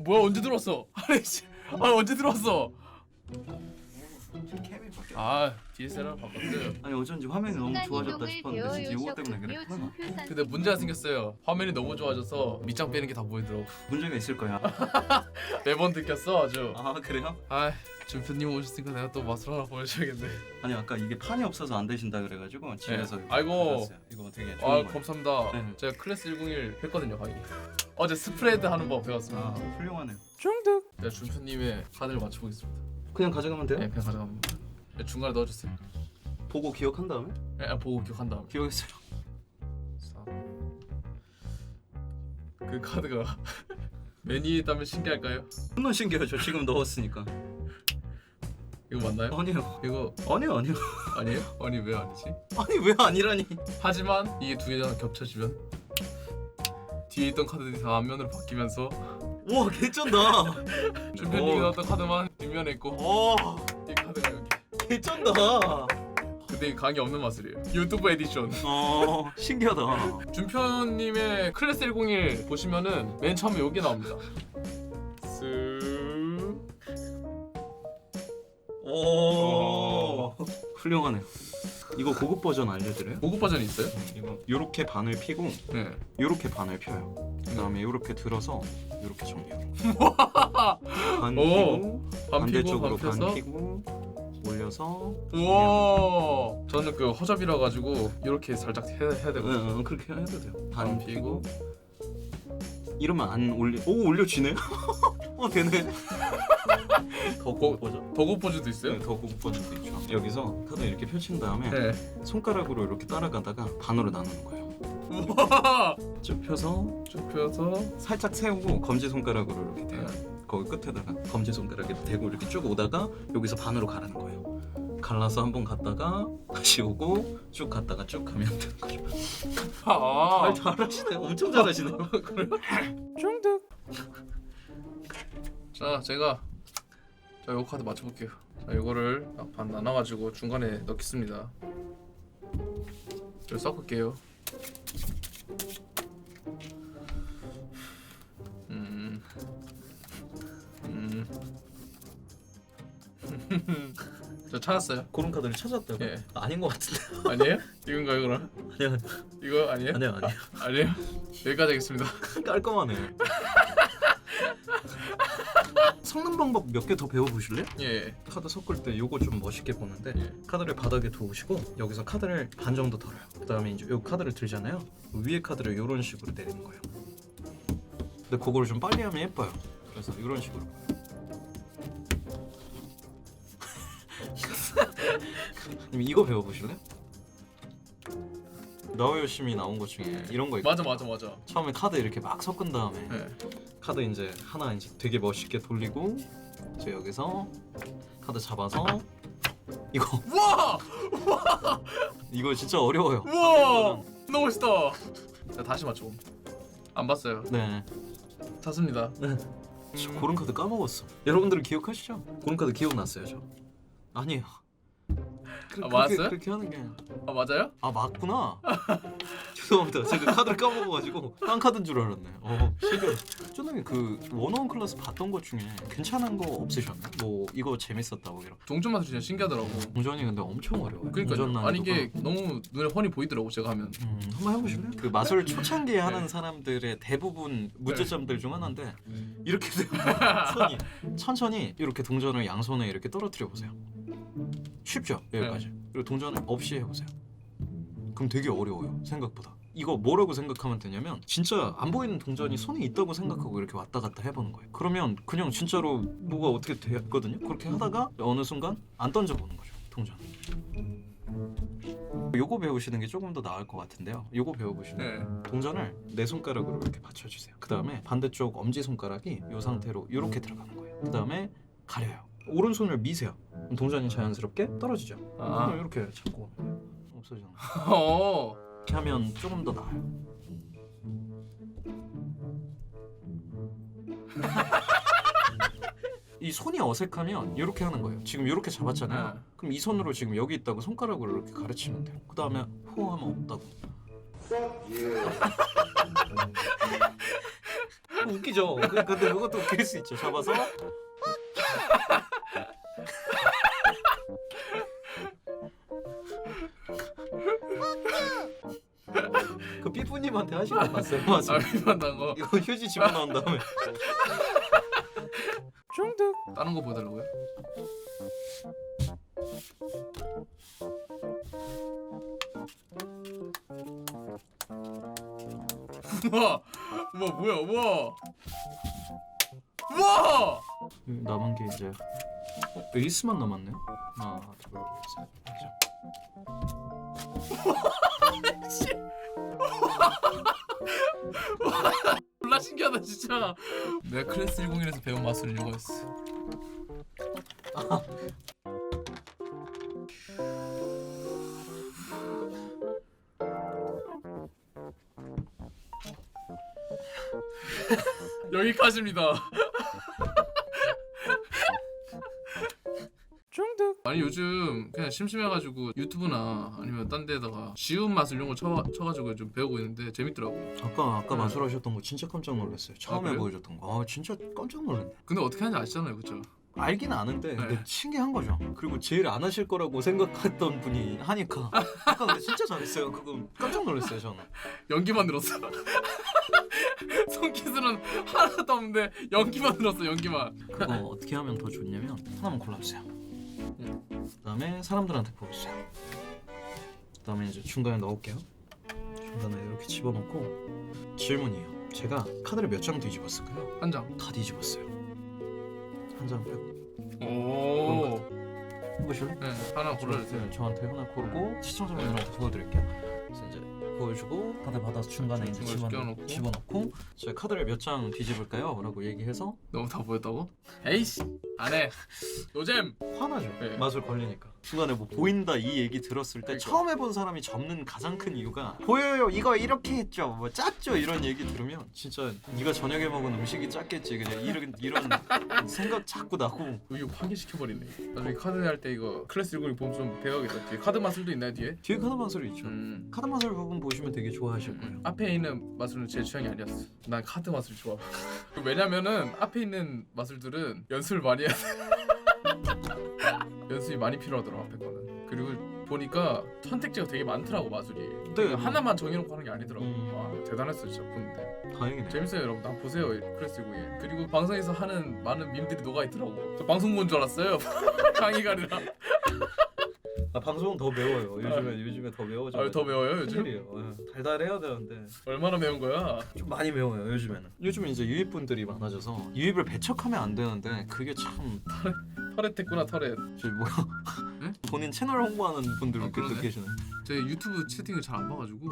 어, 뭐야 언제 들어왔어? 아니 씨. 아 언제 들어왔어? 캠이 바뀌었 아 DSLR 바꿨어요. 아니 어쩐지 화면이 너무 좋아졌다 싶었는데 진짜 이거 때문에 그래 근데 문제가 생겼어요. 화면이 너무 좋아져서 밑장 빼는 게 다 보이더라고. 문제가 있을 거야 매번 느꼈어 아주. 아 그래요? 아 준표님 오셨으니까 내가 또 맛을 하나 보여줘야겠네. 아니 아까 이게 판이 없어서 안 되신다 그래가지고 집에서 네. 아이고. 받았어요. 이거 되게 좋은 아 거예요 감사합니다. 네. 제가 클래스 101 했거든요 강의. 어제 스프레드 하는 법 배웠습니다. 아 훌륭하네요 중득. 제가 준표님의 카드를 맞춰보겠습니다. 그냥 가져가면 돼요? 네 그냥 가져갑니다. 네, 중간에 넣어주세요. 보고 기억한 다음에? 네, 아, 보고 기억한 다음. 기억했어요 그 카드가 매니에 있다면 신기할까요? 존나 신기하죠 지금 넣었으니까 이거 맞나요? 아니요 이거 아니요 아니요 아니에요? 아니 왜 아니지? 아니 왜 아니라니 하지만 이게 두 개가 겹쳐지면 뒤에 있던 카드들이 다 앞면으로 바뀌면서 우와 개쩐다 준표님이 오. 넣었던 카드만 뒷면에 있고 오 이 카드가 여기 개쩐다. 근데 이 강의 없는 맛을이에요. 유튜브 에디션. 어 신기하다. 준표님의 클래스 101 보시면은 맨 처음에 여기 나옵니다. 쓱. 오. 훌륭하네요. 이거 고급 버전 알려드려요? 고급 버전이 있어요? 이거 요렇게 반을 피고 네. 요렇게 반을 펴요. 그 다음에 요렇게 들어서 요렇게 정리해요. 반 오. 피고 반 피고 반대쪽으로 반 반 피고 올려서 우와. 저는 그 허접이라 가지고 이렇게 살짝 해, 해야 응, 되거든요 응, 그렇게 해도 돼요. 반반 피고. 이러면 안 올려 오 올려지네? 어 되네. 더 고급 버전 더 고급 버전도 있어요? 네, 더 버전도 있죠. 여기서 카드 이렇게 펼친 다음에 네. 손가락으로 이렇게 따라가다가 반으로 나누는 거예요. 우와. 쭉 펴서 쭉 펴서 살짝 세우고 검지 손가락으로 이렇게 대요. 거기 끝에다가 검지 손가락에 대고 이렇게 쭉 오다가 여기서 반으로 가라는 거예요. 갈라서 한번 갔다가 다시 오고 쭉 갔다가 쭉 가면 되는 거죠. 아, 아, 잘하시네. 엄청 잘하시네요. 중득 자 제가 자 요거 카드 맞춰볼게요 자 요거를 딱반 나눠가지고 중간에 넣겠습니다 좀 섞을게요 저 찾았어요 그런 카드를 찾았다고? 예. 아닌 것 같은데. 아니에요? 이건가요 그럼? 아니요, 이거 아니에요? 아니요, 아니요. 아니에요? 여기까지 하겠습니다 깔끔하네. 섞는 방법 몇 개 더 배워보실래요? 예 카드 섞을 때 요거 좀 멋있게 보는데 예. 카드를 바닥에 두시고 여기서 카드를 반 정도 덜어요. 그다음에 이제 요 카드를 들잖아요. 위에 카드를 요런 식으로 내리는 거예요. 근데 그거를 좀 빨리 하면 예뻐요. 그래서 이런 식으로. 님 이거 배워보실래? 너 열심히 나온 것 중에 이런 거 있고 맞아 맞아 맞아 처음에 카드 이렇게 막 섞은 다음에 예. 카드 이제 하나 이제 되게 멋있게 돌리고 이제 여기서 카드 잡아서 이거 우와! 이거 진짜 어려워요. 우와! 너무 멋있다. 자 다시 맞춰. 안 봤어요. 네. 탔습니다. 저 고른 카드 까먹었어. 여러분들은 기억하시죠? 고른 카드 기억났어요, 저. 아니에요. 그, 아, 그렇게, 맞았어요? 그렇게 하는 게. 아 맞아요? 아 맞구나. 죄송합니다. 제가 카드를 까먹어가지고 딴 카드인 줄 알았네. 어, 신기해. 쪼님이 그 원어원 클래스 봤던 것 중에 괜찮은 거 없으셨나요? 뭐 이거 재밌었다고 이런. 동전 맛이 진짜 신기하더라고. 동전이 근데 엄청 어려워요. 그러니까 아니 이게. 너무 눈에 훤히 보이더라고 제가 하면. 음, 한번 해보실래요? 그 마술 초창기에 네. 하는 사람들의 대부분 문제점들 중 하나인데 이렇게 되면 손이 천천히 이렇게 동전을 양손에 이렇게 떨어뜨려 보세요. 쉽죠? 여기까지. 네. 그리고 동전을 없이 해보세요. 그럼 되게 어려워요. 생각보다. 이거 뭐라고 생각하면 되냐면 진짜 안 보이는 동전이 손에 있다고 생각하고 이렇게 왔다 갔다 해보는 거예요. 그러면 그냥 진짜로 뭐가 어떻게 됐거든요. 그렇게 하다가 어느 순간 안 던져보는 거죠. 동전. 요거 배우시는 게 조금 더 나을 것 같은데요. 요거 배워보시면 네. 동전을 내 손가락으로 이렇게 받쳐주세요. 그 다음에 반대쪽 엄지 손가락이 이 상태로 이렇게 들어가는 거예요. 그 다음에 가려요. 오른손을 미세요. 그럼 동전이 자연스럽게 떨어지죠. 아. 그럼 이렇게 잡고 없어지는 거예요. 어. 이렇게 하면 조금 더 나아요. 이 손이 어색하면 이렇게 하는 거예요. 지금 이렇게 잡았잖아요. 네. 그럼 이 손으로 지금 여기 있다고 손가락으로 이렇게 가르치면 돼요. 그 다음에 호 하면 없다고. 웃기죠. 그- 근데 그것도 웃길 수 있죠. 잡아서 그 삐뿌님한테 하시고 났어요. 아 맞아. 위반한 거 이거 휴지 집어넣은 다음에 중득 다른 거 보여달라고요? 우와 우와 뭐야 우와 우와 남은 게 이제 어, 에이스만 남았네요. 하나, 둘, 셋, 넷. 졸라 신기하다 진짜 내가 클래스 101에서 배운 마술은 이거였어 여기까지입니다 아니 요즘 그냥 심심해가지고 유튜브나 아니면 딴 데다가 쉬운 마술 이런 거 쳐, 쳐가지고 좀 배우고 있는데 재밌더라고 아까 아까 네. 마술하셨던 거 진짜 깜짝 놀랐어요. 처음에 그래요? 보여줬던 거. 아 진짜 깜짝 놀랐네. 근데 어떻게 하는지 아시잖아요 그쵸? 알긴 아는데 근데 네. 신기한 거죠. 그리고 제일 안 하실 거라고 생각했던 분이 하니까 아까 근데 진짜 잘했어요. 그거 깜짝 놀랐어요 저는. 연기만 늘었어. 손기술은 하나도 없는데 연기만 늘었어 연기만. 그거 어떻게 하면 더 좋냐면 하나만 골라주세요. 그다음에 사람들한테 보여주세요. 그다음에 이제 중간에 넣을게요. 중간에 이렇게 집어넣고 질문이에요. 제가 카드를 몇 장 뒤집었을까요? 한 장. 다 뒤집었어요. 한 장 빼고 오. 해보실래? 네 하나 골라주세요. 네, 저한테 하나 고르고 시청자분들한테 보여드릴게요. 보여주고 카드 받아서 중간에 이제 중간에 집어넣, 끼워놓고. 집어넣고 제가 카드를 몇 장 뒤집을까요? 라고 얘기해서 너무 다 보였다고? 에이씨 안 해. 노잼. 화나죠. 네. 맛을 걸리니까. 중간에 뭐 보인다 이 얘기 들었을 때 그러니까. 처음 해본 사람이 접는 가장 큰 이유가 보여요 이거 이렇게 했죠 뭐 짰죠 이런 얘기 들으면 진짜 네가 저녁에 먹은 음식이 짰겠지 그냥 이런 이런 생각 자꾸 나고 이거 파괴시켜 버리네. 나중에 카드 할 때 이거 클래스 102 보면 좀 배워야겠다. 뒤에 카드 마술도 있나요 뒤에? 뒤에 카드 마술이 있죠. 음. 카드 마술 부분 보시면 되게 좋아하실 거예요. 앞에 있는 마술은 제 취향이 아니었어. 난 카드 마술 좋아. 왜냐면은 앞에 있는 마술들은 연습을 많이 해야 돼. 연습이 많이 필요하더라 앞에 거는. 그리고 보니까 선택지가 되게 많더라고 마술이. 네. 하나만 정해놓고 하는 게 아니더라고. 음. 와 대단했어 진짜 보는데. 다행이네. 재밌어요 여러분. 한 보세요 클래스 102. 그리고 방송에서 하는 많은 밈들이 녹아 있더라고. 저 방송 본 줄 알았어요. 강의가 아니라. 아, 방송은 더 매워요. 요즘에 요즘에 더 매워져. 아, 더 매워요 요즘? 큰일이에요. 예, 달달해야 되는데 얼마나 매운 거야? 좀 많이 매워요 요즘에는. 요즘 이제 유입분들이 많아져서 유입을 배척하면 안 되는데 그게 참 터렛했구나 터렛. 저 뭐야 네? 본인 채널 홍보하는 분들 아, 또 그러네. 계시네. 제 유튜브 채팅을 잘 안 봐가지고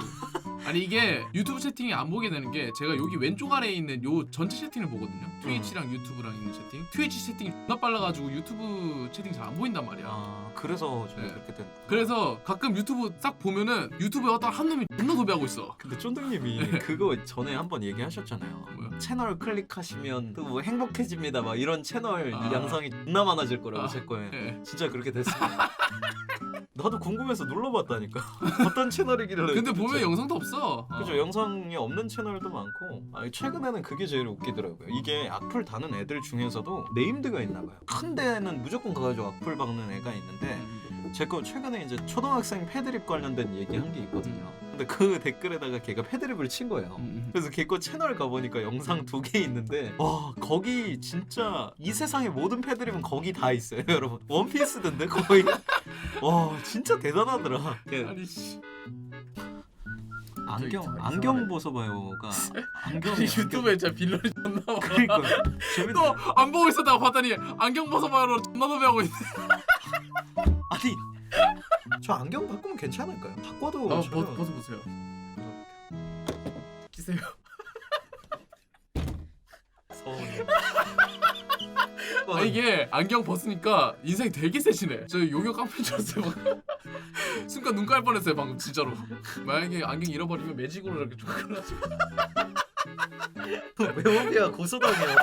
아니 이게 유튜브 채팅이 안 보게 되는 게 제가 여기 왼쪽 아래에 있는 요 전체 채팅을 보거든요 트위치랑 유튜브랑 있는 채팅 트위치 채팅이 존나 빨라가지고 유튜브 채팅 잘 안 보인단 말이야 아 그래서 좀 네. 그렇게 된. 그래서 가끔 유튜브 딱 보면은 유튜브에 어떤 한 놈이 존나 도배하고 있어 근데 쫀득님이 그거 전에 한번 얘기하셨잖아요. 채널 클릭하시면 또뭐 행복해집니다. 막 이런 채널 아. 양상이 존나 많아질 거라고 아. 제 거에. 예. 진짜 그렇게 됐어요. 나도 궁금해서 눌러봤다니까. 어떤 채널이길래. 근데 보면 도대체. 영상도 없어 어. 그죠 영상이 없는 채널도 많고 아니, 최근에는 그게 제일 웃기더라고요 이게 악플 다는 애들 중에서도 네임드가 있나 봐요 큰 데는 무조건 가가지고 악플 박는 애가 있는데 음. 제거 최근에 이제 초등학생 패드립 관련된 얘기 한 게 있거든요. 근데 그 댓글에다가 걔가 패드립을 친 거예요. 음. 그래서 걔 거 채널 가보니까 영상 두 개 있는데 와 거기 진짜 이 세상의 모든 패드립은 거기 다 있어요 여러분. 원피스던데 거의. 와 진짜 대단하더라. 걔. 아니 씨. 안경 안경 이상하네. 벗어봐요가. 안경이 아니 유튜브에 진짜 빌런이 존나 많아. 그러니까. 재밌네. 또안 보고 있었다가 봤더니 안경 벗어봐요로 존나 도배하고 있어 아니 저 안경 바꾸면 괜찮을까요? 바꿔도 아, 전혀- 벗, 벗어보세요 끼세요 서운해. 아 이게 안경 벗으니까 인상이 되게 세지네. 저 요요 깡패인 줄 알았어요. 방금. 순간 눈깔 뻔했어요 방금 진짜로. 만약에 안경 잃어버리면 매직으로 이렇게 쫓겨나지고. 명예야 고소당해요.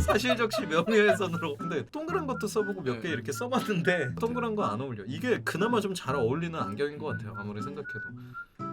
사실적시 명예훼손으로. 근데 동그란 것도 써보고 몇 개 네. 이렇게 써봤는데 동그란 거 안 어울려. 이게 그나마 좀 잘 어울리는 안경인 것 같아요. 아무리 생각해도.